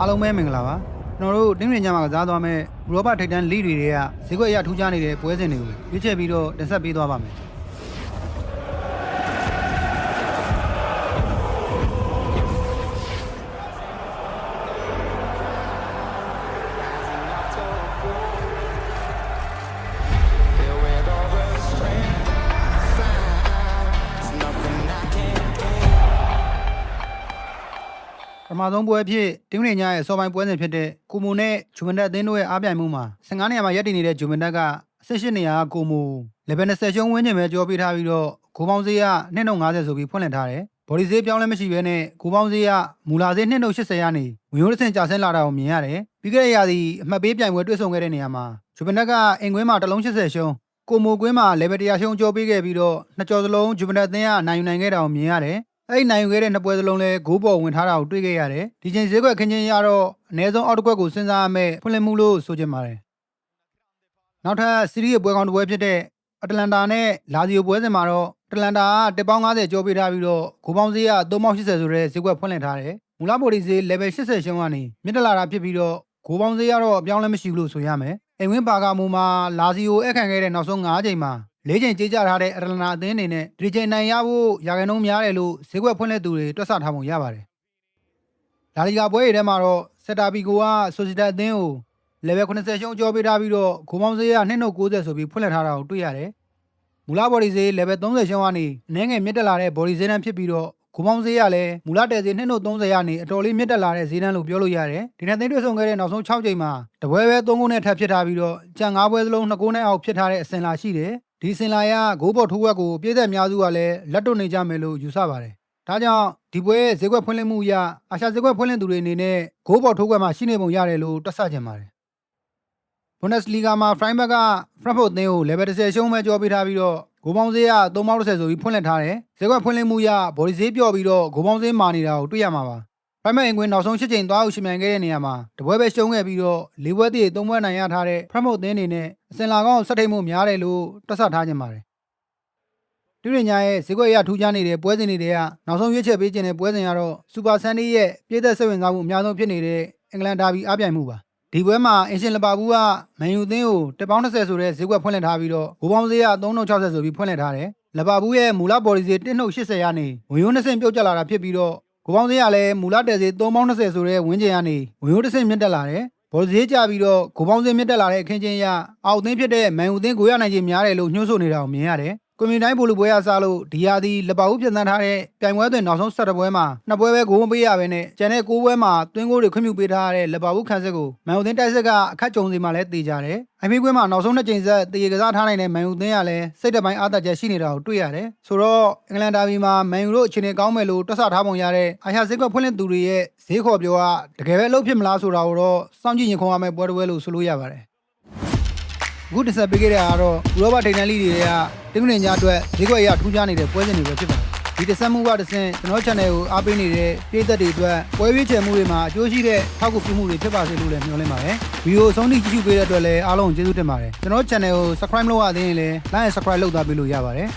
အားလုံးပဲမင်္ဂလာပါကျွန်တော်တို့တင်းမြင်ညမှာကစားသွားမဲ့ဥရောပထိပ်တန်းလိတွေကဈေးကွက်အရထူးခြားနေတဲ့ပွဲစဉ်တွေကိုရွေးချယ်ပြီးတော့တင်ဆက်ပေးသွားပါမယ် ပထမဆုံးပွဲအဖြစ်တင်းမြင်ညရဲ့စောပိုင်းပွဲစဉ်ဖြစ်တဲ့ကိုမိုနဲ့ဂျူမန်တက်အသင်းတို့ရဲ့အားပြိုင်မှုမှာ15နေရာမှာရပ်တည်နေတဲ့ဂျူမန်တက်က18နေရာကကိုမိုလေဗယ်20ရှုံးဝန်းကျင်ပဲကြောပေးထားပြီးတော့ဂိုးပေါင်းဈေးက2.50ဆိုပြီးဖွင့်လှစ်ထားတယ်ဘော်ဒီဈေးပြောင်းလဲမရှိဘဲနဲ့ဂိုးပေါင်းဈေးကမူလာဈေး2.80ရာနေဝင်ရိုးတစ်ဆင့်ကျဆင်းလာတာကိုမြင်ရတယ်ပြီးခဲ့တဲ့ရာသီအမှတ်ပေးပြိုင်ပွဲတွေ့ဆုံခဲ့တဲ့နေရာမှာဂျူမန်တက်ကအင်ကွင်းမှာတစ်လုံး80ရှုံးကိုမိုကွင်းမှာလေဗယ်100ရှုံးကြောပေးခဲ့ပြီးတော့နှစ်ကျော်စလုံးဂျူမန်တက်အသင်းကနိုင်ယူနိုင်ခဲ့တာကိုမြင်ရတယ် အဲ့ဒီနိုင်ယူခဲ့တဲ့နှစ်ပွဲစလုံးလဲဂိုးပေါ်ဝင်ထားတာကိုတွေ့ခဲ့ရတယ်ဒီချိန်ဈေးကွက်ခင်းချင်းရတော့အနည်းဆုံးအောက်တစ်ကွက်ကိုစဉ်းစားရမယ်ဖွင့်လှစ်မှုလို့ဆိုချင်ပါတယ်နောက်ထပ်စီးရီးရဲ့ပွဲကောင်းတစ်ပွဲဖြစ်တဲ့အတလန်တာနဲ့လာဇီယိုပွဲစဉ်မှာတော့အတလန်တာကတက်ပေါင်း90ကျော်ပေးထားပြီးတော့ဂိုးပေါင်းဈေးက380ဆိုတဲ့ဈေးကွက်ဖွင့်လှစ်ထားတယ်မူလပိုဒီဈေး level 80ရှုံးကနေမြင့်တက်လာတာဖြစ်ပြီးတော့ဂိုးပေါင်းဈေးကတော့အပြောင်းလဲမရှိဘူးလို့ဆိုရမယ်အိမ်ဝင်းပါကမူမှာလာဇီယိုအခန့်ခဲ့တဲ့နောက်ဆုံး9ချိန်မှာ လေးချိန်ကြေးကြထားတဲ့အရလနာအသင်းအနေနဲ့ဒီချိန်နိုင်ရဖို့ရာခိုင်နှုန်းများတယ်လို့ဈေးကွက်ဖွင့်လက်သူတွေတွက်ဆထားပုံရပါတယ်။လာလီဂါပွဲတွေထဲမှာတော့စက်တာပီကိုကဆိုစီတက်အသင်းကို level 80ရှုံးကြောပေးထားပြီးတော့ဂိုးပေါင်းဈေးက290ဆိုပြီးဖွင့်လက်ထားတာကိုတွေ့ရတယ်။မူလဘော်ဒီဈေး level 30ရှုံးကနေအနည်းငယ်မြင့်တက်လာတဲ့ဘော်ဒီဈေးတန်းဖြစ်ပြီးတော့ဂိုးပေါင်းဈေးကလည်းမူလတဲဈေး230ရာနေအတော်လေးမြင့်တက်လာတဲ့ဈေးတန်းလို့ပြောလို့ရတယ်။ဒီနေ့သိန်းတွေ့ဆုံခဲ့တဲ့နောက်ဆုံး6ချိန်မှာတပွဲပဲ3ခုနဲ့ထပ်ဖြစ်ထားပြီးတော့ကြံ5ပွဲစလုံး2ခုနဲ့အောက်ဖြစ်ထားတဲ့အစင်လာရှိတယ်။ ဒီစင်လာရဂိုးပေါ်ထိုးဝက်ကိုပြည်သက်အများစုကလည်းလက်တွနေကြမယ်လို့ယူဆပါတယ်။ဒါကြောင့်ဒီပွဲရဲ့ဈေးကွက်ဖွင့်လှစ်မှုအရအာရှဈေးကွက်ဖွင့်လှစ်သူတွေအနေနဲ့ဂိုးပေါ်ထိုးဝက်မှာရှိနေပုံရတယ်လို့တွက်ဆချင်ပါတယ်။ Bundesliga မှာ Freiburg က Frankfurt အသင်းကို level 30ရှုံးမဲ့ကြောပေးထားပြီးတော့ဂိုးပေါင်းဈေးက330ဆိုပြီးဖွင့်လှစ်ထားတယ်။ဈေးကွက်ဖွင့်လှစ်မှုရဘော်ဒီဈေးပြော့ပြီးတော့ဂိုးပေါင်းဈေးမာနေတာကိုတွေ့ရမှာပါ။ Freiburg အင်ကွင်းနောက်ဆုံး၈ချိန်သွားအောင်ရှင်မြန်ခဲ့တဲ့နေရာမှာတပွဲပဲရှုံးခဲ့ပြီးတော့၄ပွဲတည်း၃ပွဲနိုင်ရထားတဲ့ Frankfurt အသင်းအနေနဲ့အစင်လာကောင်းဆက်ထိတ်မှုများတယ်လို့တွက်ဆထားကြပါတယ်။တူရညာရဲ့ဈေးကွက်အရထူးခြားနေတဲ့ပွဲစဉ်တွေထဲကနောက်ဆုံးရွေးချယ်ပေးခြင်းတဲ့ပွဲစဉ်ကတော့စူပါဆန်ဒီရဲ့ပြည်သက်စိတ်ဝင်စားမှုအများဆုံးဖြစ်နေတဲ့အင်္ဂလန်ဒါဘီအားပြိုင်မှုပါဒီပွဲမှာအင်ရှင်လပါဘူးကမန်ယူအသင်းကိုတက်ပေါင်း20ဆိုတဲ့ဈေးကွက်ဖွင့်လှစ်ထားပြီးတော့ဂိုးပေါင်းဈေးက360ဆိုပြီးဖွင့်လှစ်ထားတယ်လပါဘူးရဲ့မူလဘော်ဒီဈေး180ရနေဝင်ရိုး20ပြုတ်ကျလာတာဖြစ်ပြီးတော့ ဂိုးပေါင်းဈေးကလည်းမူလတဲဈေး390ဆိုတဲ့ဝင်းကျင်ကနေဝင်ရိုး10မြင့်တက်လာတယ်ဘော်ဒီဈေးကျပြီးတော့ဂိုးပေါင်းဈေးမြင့်တက်လာတဲ့အခင်းချင်းရအောက်အသင်းဖြစ်တဲ့မန်ယူအသင်းကိုရနိုင်ခြင်းများတယ်လို့ညှို့ဆိုနေတာကိုမြင်ရတယ် ကွန်မြူတိုင်းဘူလူပွဲအစားလို့ဒီယာဒီလပအုပ်ပြန်တန်းထားတဲ့ပြိုင်ပွဲသွင်းနောက်ဆုံးဆက်တပွဲမှာနှစ်ပွဲပဲဂိုးမပေးရဘဲနဲ့ကျန်တဲ့၉ပွဲမှာသွင်းဂိုးတွေခွင့်ပြုပေးထားရတဲ့လပအုပ်ခန်းစစ်ကိုမန်ယူသင်းတိုက်စစ်ကအခက်ကြုံစီမှာလည်းတေကြတယ်။အိုင်မီကွင်းမှာနောက်ဆုံးနှစ်ကြိမ်ဆက်တေကစားထားနိုင်တဲ့မန်ယူသင်းကလည်းစိတ်တပိုင်းအားသက်ချက်ရှိနေတာကိုတွေ့ရတယ်။ဆိုတော့အင်္ဂလန်ဒါဘီမှာမန်ယူတို့အခြေအနေကောင်းမယ်လို့တွက်ဆထားပုံရတဲ့အာရှဈေးကွက်ဖွင့်လှစ်သူတွေရဲ့ဈေးခေါ်ပြောကတကယ်ပဲအလုပ်ဖြစ်မလားဆိုတာကိုတော့စောင့်ကြည့်ရင်ခုံရမယ့်ပွဲတစ်ပွဲလို့ဆိုလို့ရပါတယ်။ အခုတင်ဆက်ပေးခဲ့တဲ့အားတော့ဥရောပထိပ်တန်းလိတွေကတင်းမြင့်ညာအတွက်ဈေးကွက်အရထူးခြားနေတဲ့ပွဲစဉ်တွေပဲဖြစ်ပါတယ်ဒီတစ်ဆက်မှုကတစ်ဆင့်ကျွန်တော် channel ကိုအားပေးနေတဲ့ပြည်သက်တွေအတွက်ပွဲရွေးချယ်မှုတွေမှာအကျိုးရှိတဲ့ထောက်ကူပြုမှုတွေဖြစ်ပါစေလို့လည်းမျှော်လင့်ပါတယ်ဗီဒီယိုအဆုံးထိကြည့်ရှုပေးတဲ့အတွက်လည်းအားလုံးကျေးဇူးတင်ပါတယ်ကျွန်တော် channel ကို subscribe လုပ်ရသေးရင်လည်း like and subscribe လုပ်သားပေးလို့ရပါတယ်